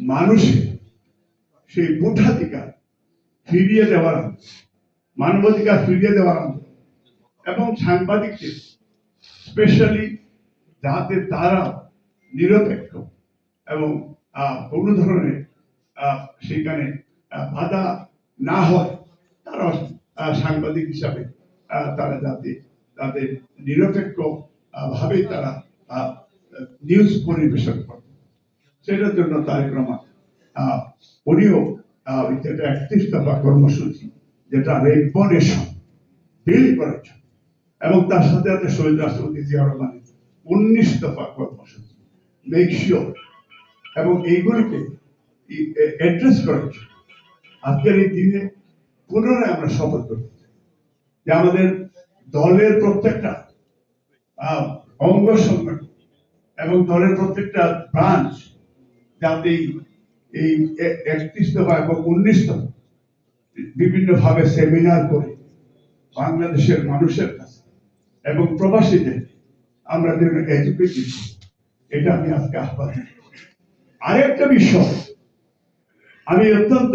মানুষের সেই ভোটাধিকার ফিরিয়ে দেওয়ার মানবাধিকার ফিরিয়ে দেওয়ার এবং সাংবাদিকদের, স্পেশালি যাতে তারা নিরপেক্ষ এবং কোনো ধরনের সেখানে বাধা না হয়, তারা সাংবাদিক হিসাবে তারা যাতে, তাদের নিরপেক্ষ ভাবে তারা নিউজ পরিবেশন করে। সেটার জন্য তারেক রহমান উনিও যেটা একত্রিশ দফা কর্মসূচি, যেটা রেগুলেশন বিল করেছেন। এবং তার সাথে সাথে শহীদ রাষ্ট্রপতি জিয়া রহমানের উনিশ দফা কর্মসূচি মেক শিওর এবং এইগুলিকে অ্যাড্রেস করেছে আজকের এই দিনে পুনরায় আমরা শপথ করতে যে আমাদের দলের প্রত্যেকটা অঙ্গ সংগঠন এবং দলের প্রত্যেকটা ব্রাঞ্চ যাতে এই- একত্রিশ দফা এবং উনিশ দফা বিভিন্ন ভাবে সেমিনার করে বাংলাদেশের মানুষের কাছে এবং প্রবাসীদের আমরা যেন এডুকেটেড এটা আমি আজকে আহ্বান আরেকটা বিষয়, আমি অত্যন্ত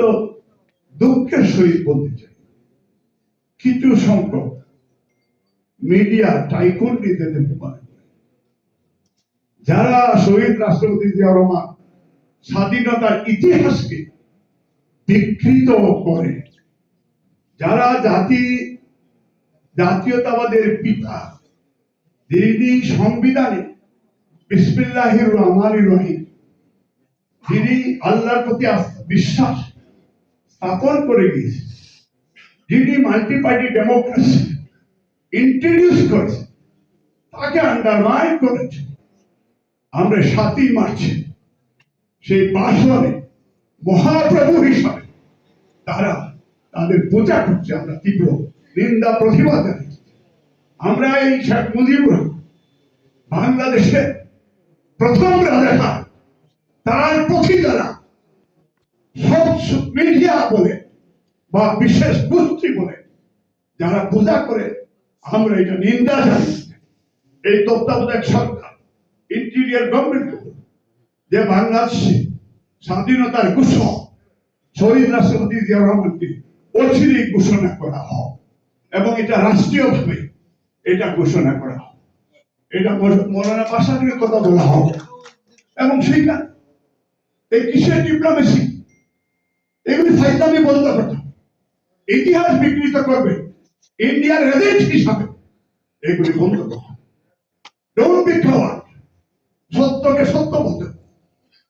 দুঃখের সহিত বলতে চাই। কিছু সংখ্যক মিডিয়া টাইকুন নিজেদের মনে করে। যারা শহীদ রাষ্ট্রপতি জিয়া রহমান স্বাধীনতার ইতিহাসকে বিকৃত করে। যারা জাতি, জাতীয়তাবাদের পিতা, যিনি সংবিধানে বিসমিল্লাহির রহমানির রহিম, যিনি আল্লাহর প্রতি বিশ্বাস স্থাপন করে গিয়েছে যিনি মাল্টি পার্টি ডেমোক্রেসি ইন্ট্রোডিউস করেছে তাকে আন্ডারমাইন করেছে আমরা সাতই মার্চে সেই বাসনে মহাপ্রভু হিসাবে তারা তাদের পূজা করছে, আমরা তীব্র নিন্দা, প্রতিবাদ আমরা এই শেখ মুজিবুর বাংলাদেশের প্রথম রাজা তার দ্বারা সব মিডিয়া বলে বা বিশেষ গোষ্ঠী বলে, যারা পূজা করে, আমরা এটা নিন্দা জানি এই তত্ত্বাবধায়ক সরকার ইন্টিরিয়ার গভর্নমেন্ট যে বাংলাদেশে স্বাধীনতার ঘোষণা শহীদ রাষ্ট্রপতি জিয়া রহমানকে অচিরেই ঘোষণা করা হোক এবং এটা রাষ্ট্রীয়ভাবে এটা ঘোষণা করা হোক এটা মৌলানা পাশানের কথা বলা হোক এবং সেইটা এই কিসের ডিপ্লোমেসি এগুলি ফাইজলামি বন্ধ করতে ইতিহাস বিকৃত করবে। ইন্ডিয়ার এজেন্ট হিসাবে এগুলি বন্ধ করতে ডোন্ট বি সত্যকে সত্য বলতে।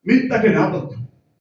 মিথ্যাকে না বলতে।